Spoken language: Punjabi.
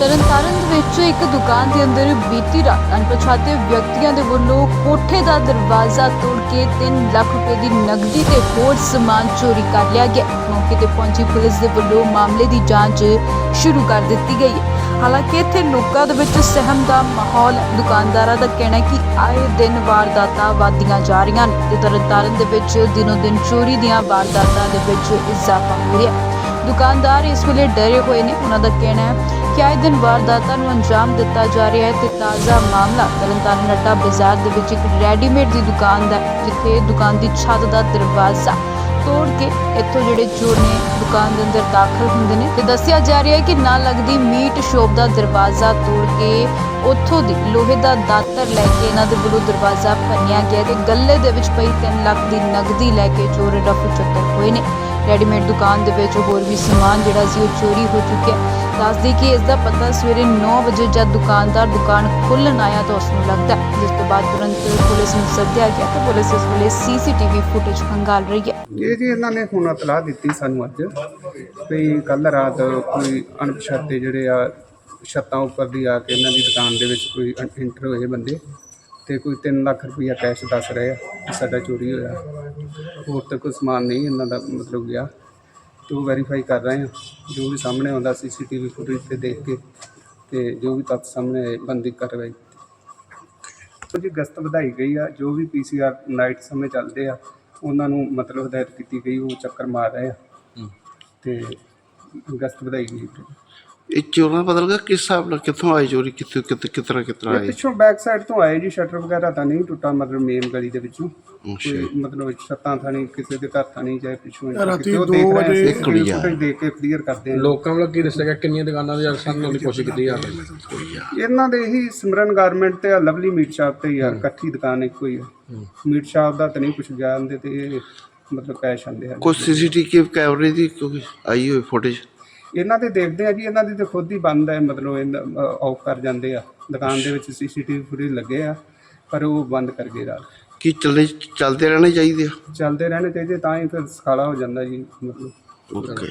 ਤਰਨਤਾਰਨ ਵਿੱਚ ਇੱਕ ਦੁਕਾਨ ਦੇ ਅੰਦਰ ਬੀਤੀ ਰਾਤ ਅਣਪਛਾਤੇ ਵਿਅਕਤੀਆਂ ਦੇ ਵੱਲੋਂ ਕੋਠੇ ਦਾ ਦਰਵਾਜ਼ਾ ਤੋੜ ਕੇ 3 ਲੱਖ ਰੁਪਏ ਦੀ ਨਕਦੀ ਤੇ ਹੋਰ ਸਮਾਨ ਚੋਰੀ ਕਰ ਲਿਆ ਗਿਆ। ਮੌਕੇ ਤੇ ਪਹੁੰਚੀ ਪੁਲਿਸ ਦੇ ਵੱਲੋਂ ਮਾਮਲੇ ਦੀ ਜਾਂਚ ਸ਼ੁਰੂ ਕਰ ਦਿੱਤੀ ਗਈ। ਹੈ ਹਾਲਾਂਕਿ ਇੱਥੇ ਲੋਕਾਂ ਦੇ ਵਿੱਚ ਸਹਿਮ ਦਾ ਮਾਹੌਲ, ਦੁਕਾਨਦਾਰਾਂ ਦਾ ਕਹਿਣਾ ਹੈ ਕਿ ਆਏ ਦਿਨ ਵਾਰਦਾਤਾਂ ਵਧਦੀਆਂ ਜਾ ਰਹੀਆਂ ਨੇ ਤੇ ਤਰਨਤਾਰਨ ਦੇ ਵਿੱਚ ਦਿਨੋ ਦਿਨ ਚੋਰੀ ਦੀਆਂ ਵਾਰਦਾਤਾਂ ਦੇ ਵਿੱਚ ਇਜ਼ਾਫਾ ਹੋ ਰਿਹਾ ਹੈ। ਦੁਕਾਨਦਾਰ ਇਸ ਵੇਲੇ ਡਰੇ ਹੋਏ ਨੇ। ਉਹਨਾਂ ਦਾ ਕਹਿਣਾ ਹੈ ਕਿ ਆਏ ਦਿਨ ਵਾਰਦਾਤਾਂ ਨੂੰ ਅੰਜਾਮ ਦਿੱਤਾ ਜਾ ਰਿਹਾ ਹੈ ਤੇ ਤਾਜ਼ਾ ਮਾਮਲਾ ਤਰਨਤਾਰਨ ਅੱਡਾ ਬਾਜ਼ਾਰ ਦੇ ਵਿੱਚ ਇੱਕ ਰੈਡੀਮੇਡ ਦੀ ਦੁਕਾਨ ਦਾ ਜਿੱਥੇ ਦੁਕਾਨ ਦੀ ਛੱਤ ਦਾ ਦਰਵਾਜ਼ਾ ਤੋੜ ਕੇ ਇੱਥੋਂ ਜਿਹੜੇ ਚੋਰ ਨੇ ਦੁਕਾਨ ਦੇ ਅੰਦਰ ਦਾਖਲ ਹੁੰਦੇ ਨੇ ਤੇ ਦੱਸਿਆ ਜਾ ਰਿਹਾ ਹੈ ਕਿ ਨਾਲ ਲੱਗਦੀ ਮੀਟ ਸ਼ੋਪ ਦਾ ਦਰਵਾਜ਼ਾ ਤੋੜ ਕੇ ਉੱਥੋਂ ਦੀ ਲੋਹੇ ਦਾ ਦਾਤਰ ਲੈ ਕੇ ਇਹਨਾਂ ਦੇ ਵੱਲੋਂ ਦਰਵਾਜ਼ਾ ਭੰਨਿਆ ਗਿਆ ਤੇ ਗੱਲੇ ਦੇ ਵਿੱਚ ਪਈ 3 ਲੱਖ ਦੀ ਨਗਦੀ ਲੈ ਕੇ ਚੋਰ ਰਫੂ ਚੱਕਰ ਹੋਏ ਨੇ। ਰੈਡੀਮੇਡ ਦੁਕਾਨ ਦੇ ਵਿੱਚ ਹੋਰ ਵੀ ਸਮਾਨ ਜਿਹੜਾ ਸੀ ਉਹ ਚੋਰੀ ਹੋ ਚੁੱਕਿਆ ਦੱਸਦੀ ਕਿ ਇਸ ਦਾ ਪਤਾ ਸਵੇਰੇ 9 ਵਜੇ ਜਦ ਦੁਕਾਨਦਾਰ ਦੁਕਾਨ ਖੋਲ੍ਹਣ ਆਇਆ ਤਾਂ ਉਸ ਨੂੰ ਲੱਗਦਾ ਜਿਸ ਤੋਂ ਬਾਅਦ ਤੁਰੰਤ ਪੁਲਿਸ ਨੂੰ ਸੱਦਿਆ ਗਿਆ ਤੇ ਪੁਲਿਸ ਇਸ ਵੇਲੇ ਸੀਸੀਟੀਵੀ ਫੁਟੇਜ ਖੰਗਾਲ ਰਹੀ ਹੈ। ਇਹ ਜੀ ਇਹਨਾਂ ਨੇ ਹੁਣ ਇਤਲਾਹ ਦਿੱਤੀ ਸਾਨੂੰ ਅੱਜ। ਵੀ ਕੱਲ ਰਾਤ ਕੋਈ ਅਣਪਛਾਤੇ ਜਿਹੜੇ ਆ ਛੱਤਾਂ ਉੱਪਰ ਦੀ ਆ ਕੇ ਇਹਨਾਂ ਦੀ ਦੁਕਾਨ ਦੇ ਵਿੱਚ ਕੋਈ ਐਂਟਰ ਹੋਏ ਬੰਦੇ ਤੇ ਕੋਈ 3 ਲੱਖ ਰੁਪਈਆ ਕੈਸ਼ ਦੱਸ ਰਹੇ ਆ ਕਿ ਸਾਡਾ ਚੋਰੀ ਹੋਇਆ। ਹੋਰ ਤਾਂ ਕੋਈ ਸਮਾਨ ਨਹੀਂ ਇਹਨਾਂ ਦਾ ਮਤਲਬ ਗਿਆ। ਤੇ ਉਹ ਵੈਰੀਫਾਈ ਕਰ ਰਹੇ ਆ। ਜੋ ਵੀ ਸਾਹਮਣੇ ਆਉਂਦਾ ਸੀਸੀਟੀਵੀ ਫੁਟੇਜ ਤੇ ਦੇਖ ਕੇ ਤੇ ਜੋ ਵੀ ਤੱਥ ਸਾਹਮਣੇ ਆਏ, ਬੰਦੀ ਕਾਰਵਾਈ ਸੋ ਜੀ ਗਸਤ ਵਧਾਈ ਗਈ ਆ। ਜੋ ਵੀ ਪੀਸੀਆਰ ਨਾਈਟ ਸਮੇਂ ਚੱਲਦੇ ਆ ਉਹਨਾਂ ਨੂੰ ਮਤਲਬ ਹਦਾਇਤ ਕੀਤੀ ਗਈ ਉਹ ਚੱਕਰ ਮਾਰ ਰਹੇ ਆ। ਤੇ ਗਸਤ ਵਧਾਈ ਗਈ ਇਹ ਚੋਰਾਂ ਬਦਲ ਗਿਆ ਕਿਸ ਹਿਸਾਬ ਨਾਲ ਕਿੱਥੋਂ ਆਏ ਚੋਰੀ ਕਿੱਥੇ ਕਿੱਥੇ ਕਿਤਰਾ ਕਿਤਰਾ ਇਹ ਆਏ? ਪਿੱਛੋਂ ਬੈਕ ਸਾਈਡ ਤੋਂ ਆਏ ਜੀ ਸ਼ਟਰ ਵਗੈਰਾ ਤਾਂ ਨਹੀਂ ਟੁੱਟਾ ਮਤਲਬ ਮੇਨ ਗਲੀ ਦੇ ਵਿੱਚੋਂ। ਅੱਛਾ ਕੋਈ ਮਤਲਬ ਛੱਤਾਂ ਤਾਂ ਨਹੀਂ ਕਿਸੇ ਦੇ ਘਰ ਤਾਂ ਨਹੀਂ ਚਾਹੇ ਪਿੱਛੋਂ। ਰਾਤੀ ਕਿਤੇ ਉਹ ਦੋ ਦੇਖ ਰਹੇ ਵਜੇ ਸੀ, ਇੱਕ ਹੋਈ ਆ। ਦੇਖ ਕੇ ਕਲੀਅਰ ਕਰਦੇ ਆ। ਲੋਕਾਂ ਵੱਲੋਂ ਕੀ ਦੱਸਿਆ ਗਿਆ? ਕਿੰਨੀਆਂ ਦੁਕਾਨਾਂ ਦੇ ਸਾਹਮਣੇ ਦੀ ਕੋਸ਼ਿਸ਼ ਕੀਤੀ ਜਾ ਰਹੀ ਹੈ? ਇਹਨਾਂ ਦੇ ਇਹੀ ਸਿਮਰਨ ਗਾਰਮੈਂਟ ਤੇ ਆ ਲਵਲੀ ਮੀਟ ਸ਼ਾਪ ਤੇ ਆ ਇਕੱਠੀ ਦੁਕਾਨ ਇੱਕੋ ਹੀ ਆ। ਮੀਟ ਸ਼ਾਪ ਦਾ ਤਾਂ ਨਹੀਂ ਕੁਝ ਜਾਣਦੇ ਤੇ ਇਹ ਮਤਲਬ ਕੈਸ਼ ਆਂਦੇ ਆ ਕੋਈ ਸੀਸੀਟੀਵੀ ਕੈਮਰੇ ਦੀ ਕੋਈ ਆਈ ਹੋਈ ਫੁਟੇਜ ਇਹਨਾਂ ਦੇ ਦੇਖਦੇ ਆ ਜੀ ਇਹਨਾਂ ਦੀ ਤੇ ਖੁਦ ਹੀ ਬੰਦ ਹੈ ਮਤਲਬ ਆਫ ਕਰ ਜਾਂਦੇ ਆ। ਦੁਕਾਨ ਦੇ ਵਿੱਚ ਸੀਸੀਟੀਵੀ ਫੁਟੇਜ ਲੱਗੇ ਆ ਪਰ ਉਹ ਬੰਦ ਕਰ ਗਏ ਰਾਤ। ਕੀ ਚੱਲੇ ਚੱਲਦੇ ਰਹਿਣੇ ਚਾਹੀਦੇ ਆ? ਚੱਲਦੇ ਰਹਿਣੇ ਚਾਹੀਦੇ ਤਾਂ ਹੀ ਫਿਰ ਸਖਾਲਾ ਹੋ ਜਾਂਦਾ ਜੀ ਮਤਲਬ। ਓਕੇ